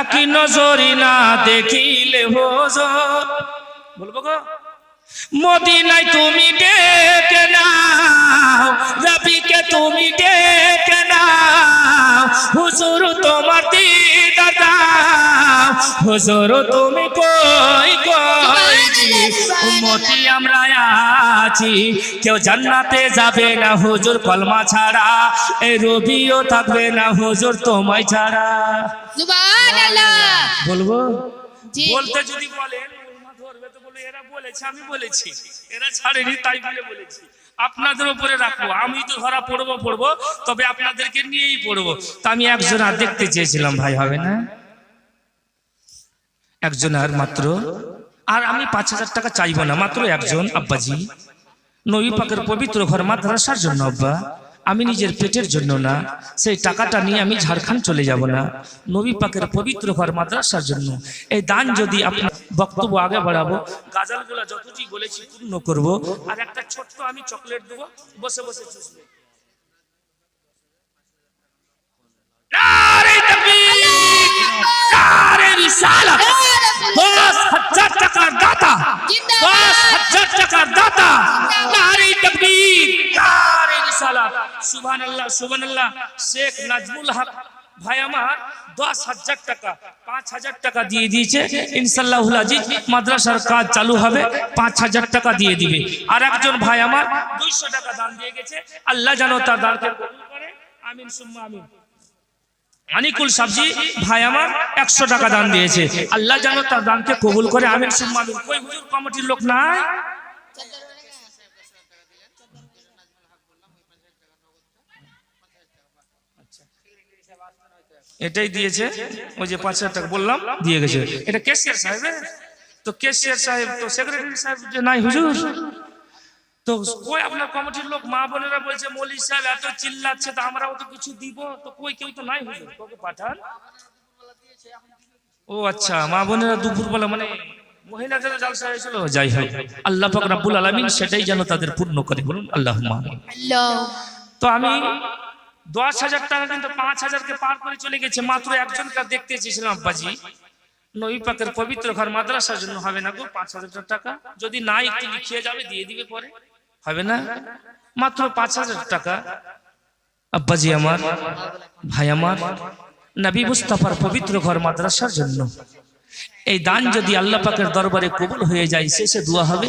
একই নজরি না দেখিলে হোজর। বলব গো, মদিনায় তুমি ডেকে নাও রবিকে তুমি ডেকে নাও, হুজুর তোমার দিদা হুজুর তুমি কই কই উম্মতি আমরা আছি। কেউ জান্নাতে যাবে না হুজুর কলমা ছাড়া। এই রবিও থাকবে না হুজুর তোমায় ছাড়া। সুবহানাল্লাহ। বলব? বলতে যদি বলেন এরা বলেছে আমি বলেছি। এরা ছাড়েনি তাই বলে বলেছি। আপনাদের উপরে রাখব। আমি তো ধরা পড়ব পড়ব তবে আপনাদেরকে নিয়েই পড়ব। তা আমি একজন আর দেখতে চেয়েছিলাম ভাই হবে না? একজন আর মাত্র? আর আমি পাঁচ হাজার টাকা চাইব না, মাত্র একজন, আব্বাজি। নবী পাকের পবিত্র ঘর মাদ্রাসার জন্য, আব্বা। আমি নিজের পেটের জন্য না, সেই টাকাটা নিয়ে আমি ঝাড়খণ্ড চলে যাব না। নবী পাকের পবিত্র ঘর মাদ্রাসার জন্য। এই দান যদি আপনার বক্তব্য আগে বাড়াবো, গাজালগুলো যতটি বলেছি পূর্ণ করব, আর একটা ছোট্ট আমি চকলেট দেবো, বসে বসে চুষবে। পাঁচ হাজার টাকা দিয়ে দিয়েছে। ইনশাল্লাহ মাদ্রাসার কাজ চালু হবে, পাঁচ হাজার টাকা দিয়ে দিবে। আর একজন ভাই আমার দুইশো টাকা দান দিয়ে গেছে। আল্লাহ জানো তার দানকে আমিন আমিন। আনিকুল সাবজি ভাই আমার একশো টাকা দান দিয়েছে। আল্লাহ যেন তার দানকে কবুল করে। আমিন, সুম্মা, আমিন। কমিটির লোক নাই? এটাই দিয়েছে ওই যে পাঁচ হাজার টাকা বললাম দিয়ে গেছে। এটা কেশিয়ার সাহেব তো কেশিয়ার সাহেব তো সেক্রেটারি সাহেব যে নাই হুজুর? তো কই আপনার কমিটির লোক? মা বোনেরা বলছে মৌলি সাহেব এত চিল্লাচ্ছে তো আমরাও তো কিছু দিব। তো কই কেউ তো নাই হুজুর? কাউকে পাঠান? ও আচ্ছা মা বোনেরা দুপুরবেলা মানে মহিলাদের জালসা হয়েছিল যাই হোক আল্লাহ পাক রাব্বুল আলামিন সেটাই যেন তাদের পূর্ণ করে বলুন আল্লাহ। তো আমি দশ হাজার টাকা কিন্তু পাঁচ হাজারকে পার করে চলে গেছে। মাত্র একজনকে দেখতে চেয়েছিলাম আব্বাজি। নবী পাকের পবিত্র ঘর মাদ্রাসার জন্য হবে না গো, পাঁচ হাজার টাকা। যদি না একটু লিখিয়ে যাবে, দিয়ে দিবে পরে। হবে না? মাত্র পাঁচ হাজার টাকা। আব্বাজি আমার, ভাই আমার, নবী মুস্তাফার পবিত্র ঘর মাদ্রাসার জন্য। এই দান যদি আল্লাহ পাকের দরবারে কবুল হয়ে যায়, শেষে দোয়া হবে।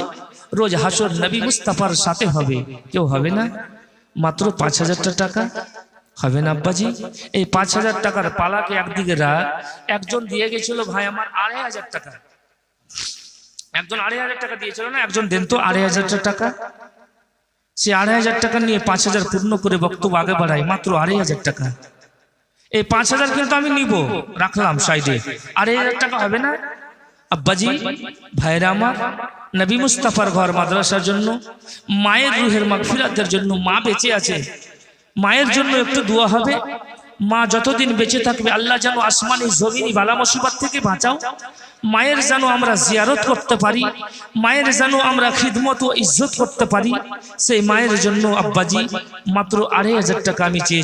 রোজ হাসর নবী মুস্তাফার সাথে হবে। কেউ হবে না? মাত্র পাঁচ হাজার টাকা। হবে না আব্বাজি? এই পাঁচ হাজার টাকার পালাকে একদিকে রাখ। একজন দিয়ে গেছিল, ভাই, আমার আড়াই হাজার টাকা। একজন আড়াই হাজার টাকা দিয়েছিল না, একজন দেন তো আড়াই হাজার টাকা। সে আড়াই হাজার টাকা নিয়ে পাঁচ হাজার পূর্ণ করে বক্তব্য আগে বাড়াই, মাত্র আড়াই হাজার টাকা। এই পাঁচ হাজার কিন্তু আমি নিব, রাখলাম সাইডে। আড়াই হাজার টাকা হবে না? আব্বাজি, ভাইরা আমার, নবী মুস্তাফার ঘর মাদ্রাসার জন্য, মায়ের রুহের মাগফিরাতের জন্য মা বেঁচে আছে। মায়ের জন্য একটু দোয়া হবে। মা যতদিন বেঁচে থাকবে আল্লাহ যেন আসমানি জমিনি বালা মুসিবত থেকে বাঁচাও। মায়ের যেন আমরা জিয়ারত করতে পারি মায়ের যেন আমরা খিদমত ও ইজ্জত করতে পারি। সেই মায়ের জন্য আব্বাজি মাত্র আড়াই হাজার টাকা আমি চেয়েছি।